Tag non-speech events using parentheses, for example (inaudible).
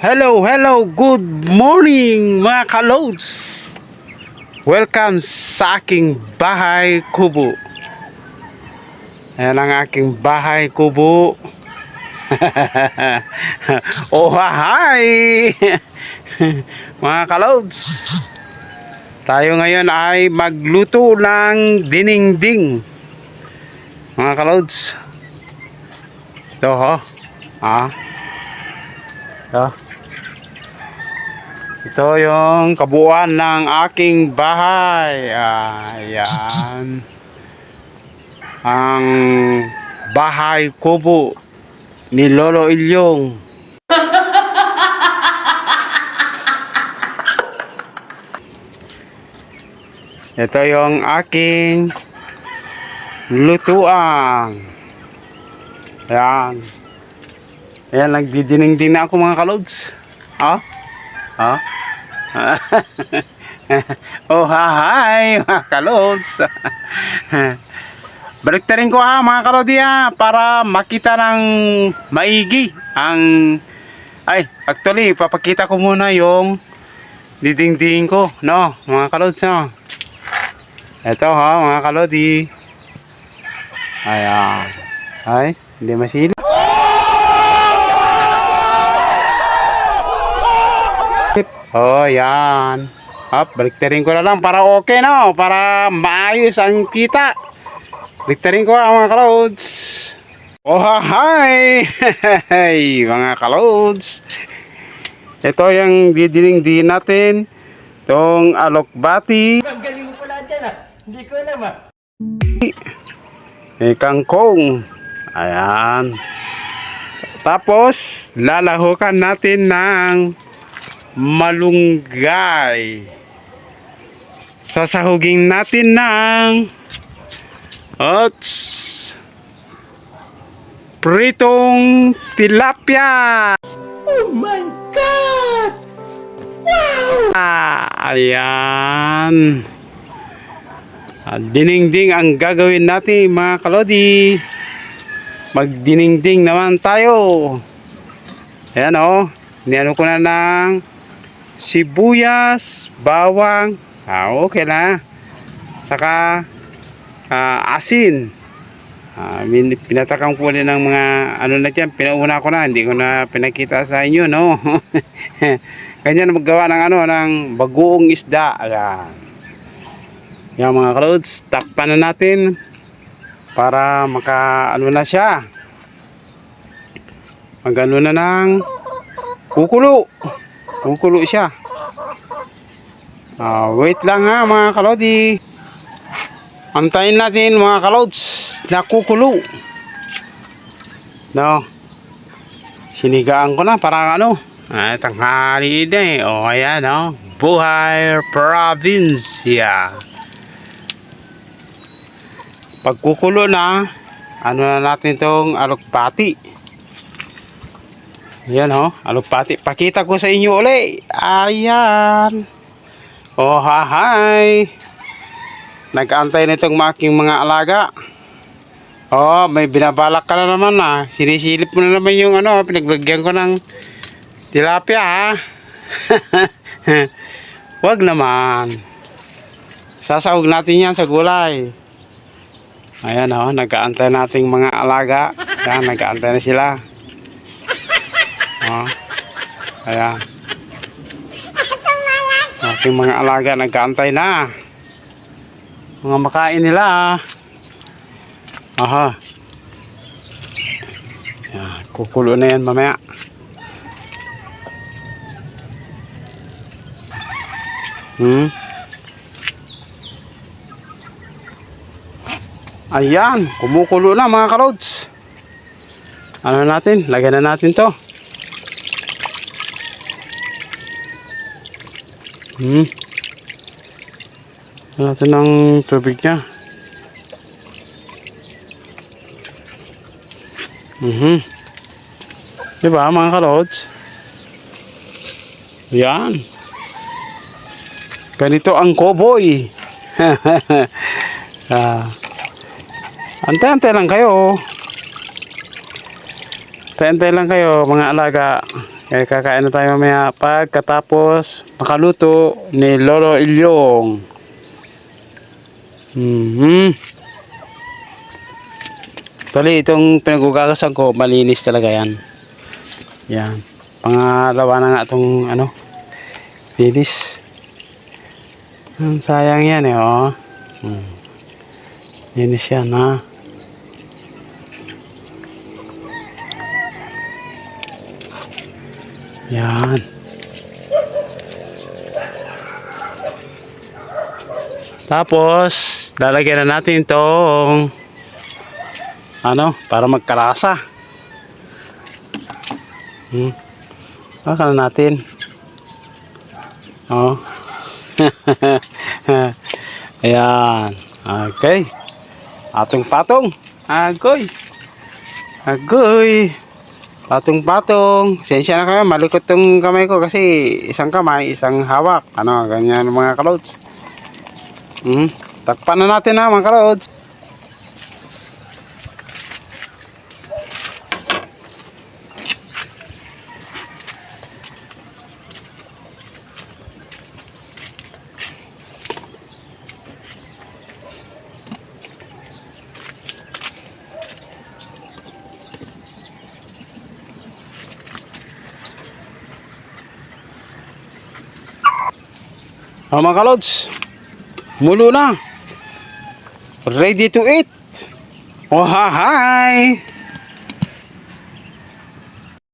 Hello, hello, good morning mga kalods. Welcome sa aking bahay kubo. Ayan ang aking bahay kubo. (laughs) oh, hi! (laughs) mga kalods. Tayo ngayon ay magluto ng dinengding. Mga kalods. Ito ho. Ah. Ito. Ito yung kabuuan ng aking bahay. Ayan. Ang bahay kubo ni Lolo Ilyong. Ito yung aking lutuan. Ayan. Ayan, nagdidining-din na ako mga kalods. Ah? Ah? (laughs) oh, hi, mga kalods. (laughs) Balik ko ha, mga kalodi para makita ng maigi ang... Ay, actually, papakita ko muna yung diding-ding ko, no, mga kalods, no. Ito ha, mga kalodi. Ayan. Ay, hindi masila. Oh, yan. Up, baliktarin ko na lang para okay no, para maayos ang kita. Baliktarin ko ang mga clouds. Oh, hi! (laughs) Hey, mga clouds. Ito yung didiling din natin. Itong alokbati. Ang galing mo pala dyan ah. Hindi ko alam ah. May kangkong. Ayan. Tapos, lalahukan natin ng malunggay. Sasahugin natin ng ots, pritong tilapia. Oh my God! Ah, ayan. Ah, Dinengding ang gagawin natin mga kalodi. Magdinengding naman tayo. Ayan o. Oh. Niano ko na ng sibuyas, bawang. Ah, okay na. Saka ah, asin. Ah, min- pinatakang ko ulit ng mga ano na dyan. Pinauna ko na. Hindi ko na pinakita sa inyo no. (laughs) Ganyan maggawa ng ano ng bagoong isda. Ayan. Yan mga clothes, takpan na natin para maka ano na siya. Mag ano na ng kukulo. Kukulo siya. Ah, wait lang ha mga kalodi. Antayin natin mga kalods na kukulo. No. Sinigaan ko na para ano. Ay, tanghali na eh. O, ayan, no? Buhay Provincia. Pagkukulo na, ano na natin tong alokpati. Ayan, ho. Alokpati. Pakita ko sa inyo uli. Ayan. Oh, hi. Nag-antay nitong making mga alaga. Oh, may binabalak ka na naman ah. Sinisilip mo na naman yung ano, pinaglagyan ko ng tilapia ha. (laughs) Wag naman. Sasahog natin yan sa gulay. Ayan oh, nag-aantay nating mga alaga. Ayan, nag-aantay na sila. Oh. Ayan. Ating mga alaga nag-aantay na. Mga makain nila. Aha. Ayan, kukulo na yan mamaya. Hmm? Ayan, kumukulo na mga karods. Ano natin? Lagyan na natin to. Hmm. Lagyan natin ng tubig niya. Mhm. Diba mga karods? Yan. Ganito ang koboy. (laughs) ah. Antay-antay lang kayo. Antay-antay lang kayo mga alaga. Kaya kakain na tayo mamaya pagkatapos makaluto ni Lolo Ilyong. Mhm. Actually, itong pinagugagasan ko, malinis talaga yan. Yan. Pangalawa na nga itong ano, linis. Ang sayang yan eh, oh. Hmm. Linis yan, ha. Yan. Tapos, lalagyan na natin itong ano, para magkalasa. Hmm. Baka na natin. Oh. (laughs) Ayan. Okay. Atong patong. Agoy. Agoy. Patong patong. Sensya na kayo. Malikot tong kamay ko kasi isang kamay, isang hawak. Ano, ganyan mga kalods. Hmm. Takpan na natin ha mga kalods. Oh, mga kalods. Mulo na. Ready to eat. Oh, hi.